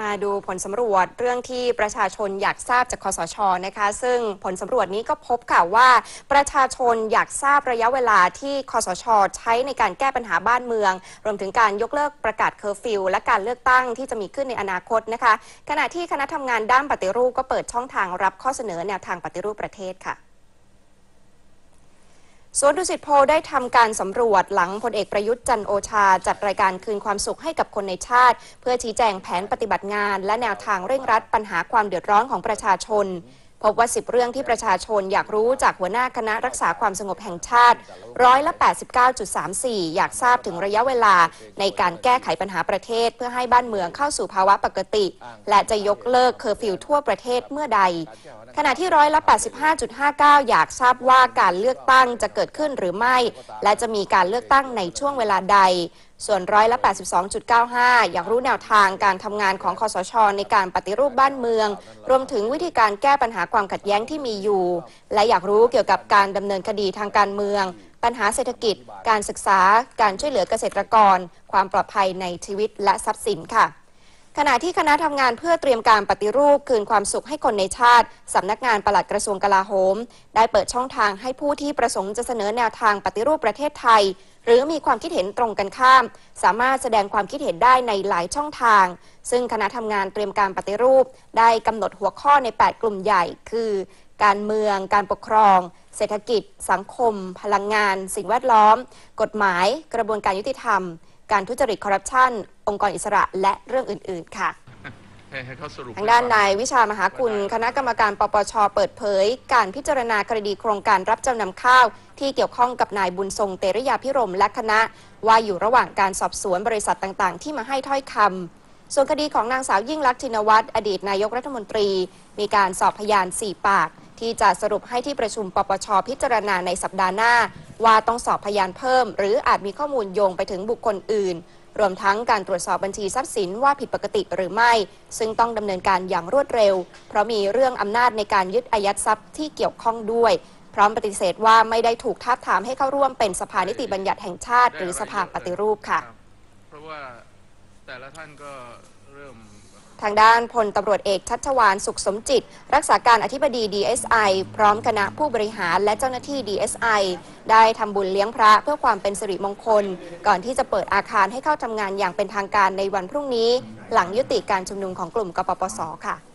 มาดูผลสำรวจเรื่องที่ประชาชนอยากทราบจากคอสชนะคะ ซึ่งผลสำรวจนี้ก็พบค่ะว่า ประชาชนอยากทราบระยะเวลาที่คอสช ใช้ในการแก้ปัญหาบ้านเมือง รวมถึงการยกเลิกประกาศเคอร์ฟิวและการเลือกตั้งที่จะมีขึ้นในอนาคตนะคะ ขณะที่คณะทำงานด้านปฏิรูปก็เปิดช่องทางรับข้อเสนอแนวทางปฏิรูปประเทศค่ะ สวนดุสิตโพได้ทำการสำรวจหลังพลเอกประยุทธ์จันโอชา จัดรายการคืนความสุขให้กับคนในชาติ เพื่อชี้แจงแผนปฏิบัติงาน และแนวทางเร่งรัดปัญหาความเดือดร้อนของประชาชน พบว่า 10 เรื่องที่ประชาชนอยากรู้จากหัวหน้าคณะรักษาความสงบแห่งชาติร้อยละ 89.34 อยากทราบถึงระยะเวลาในการแก้ไขปัญหาประเทศ เพื่อให้บ้านเมืองเข้าสู่ภาวะปกติ และจะยกเลิกเคอร์ฟิวทั่วประเทศเมื่อใด ขณะที่ร้อยละ 85.59 อยากทราบว่าการเลือกตั้งจะเกิดขึ้นหรือไม่ และจะมีการเลือกตั้งในช่วงเวลาใด ส่วนร้อยละ 82.95 อยากรู้แนวทางการทำงานของคอสช ในการปฏิรูปบ้านเมือง รวมถึงวิธีการแก้ปัญหาความขัดแย้งที่มีอยู่ และอยากรู้เกี่ยวกับการดำเนินคดีทางการเมือง ปัญหาเศรษฐกิจ การศึกษา การช่วยเหลือเกษตรกร ความปลอดภัยในชีวิตและทรัพย์สินค่ะ ขณะที่คณะทำงานเพื่อเตรียมการปฏิรูปคืนความสุขให้คนในชาติสำนักงานปลัดกระทรวงกลาโหม ได้เปิดช่องทางให้ผู้ที่ประสงค์จะเสนอแนวทางปฏิรูปประเทศไทย หรือมีความคิดเห็นตรงกันข้าม สามารถแสดงความคิดเห็นได้ในหลายช่องทาง ซึ่งคณะทำงานเตรียมการปฏิรูป ได้กำหนดหัวข้อใน 8 กลุ่มใหญ่ คือ การเมือง การปกครอง เศรษฐกิจ สังคม พลังงาน สิ่งแวดล้อม กฎหมาย กระบวนการยุติธรรม การทุจริตคอร์รัปชันองค์กรอิสระและเรื่องอื่น ๆ ค่ะให้ให้เขาสรุปทางด้านให้ฟันายวิชามหาคุณคณะกรรมการปปชเปิดเผย การพิจารณาคดีโครงการรับจำนำข้าว ที่เกี่ยวข้องกับนายบุญทรงเตริยาพิรมและคณะ ว่าอยู่ระหว่างการสอบสวนบริษัทต่างๆ ที่มาให้ถ้อยคำส่วนคดีของนางสาวยิ่งลักษณ์ชินวัตรอดีตนายกรัฐมนตรี มีการสอบพยาน 4 ปาก ที่จะสรุปให้ที่ประชุมปปชพิจารณาในสัปดาห์หน้า ว่าต้องสอบพยานเพิ่ม หรืออาจมีข้อมูลโยงไปถึงบุคคลอื่น รวมทั้งการตรวจสอบบัญชีทรัพย์สินว่าผิดปกติหรือไม่ ซึ่งต้องดำเนินการอย่างรวดเร็ว เพราะมีเรื่องอำนาจในการยึดอายัดทรัพย์ที่เกี่ยวข้องด้วย พร้อมปฏิเสธว่าไม่ได้ถูกท้าบทามให้เข้าร่วมเป็นสภานิติบัญญัติแห่งชาติ หรือสภาปฏิรูปค่ะ เพราะว่าแต่ละท่านก็เริ่ม ทางด้านพลตำรวจเอกชัชวานสุขสมจิต รักษาการอธิบดี DSI พร้อมคณะผู้บริหารและเจ้าหน้าที่ DSI ได้ทำบุญเลี้ยงพระเพื่อความเป็นสิริมงคล ก่อนที่จะเปิดอาคารให้เข้าทำงานอย่างเป็นทางการในวันพรุ่งนี้ หลังยุติการชุมนุมของกลุ่มกปปสค่ะ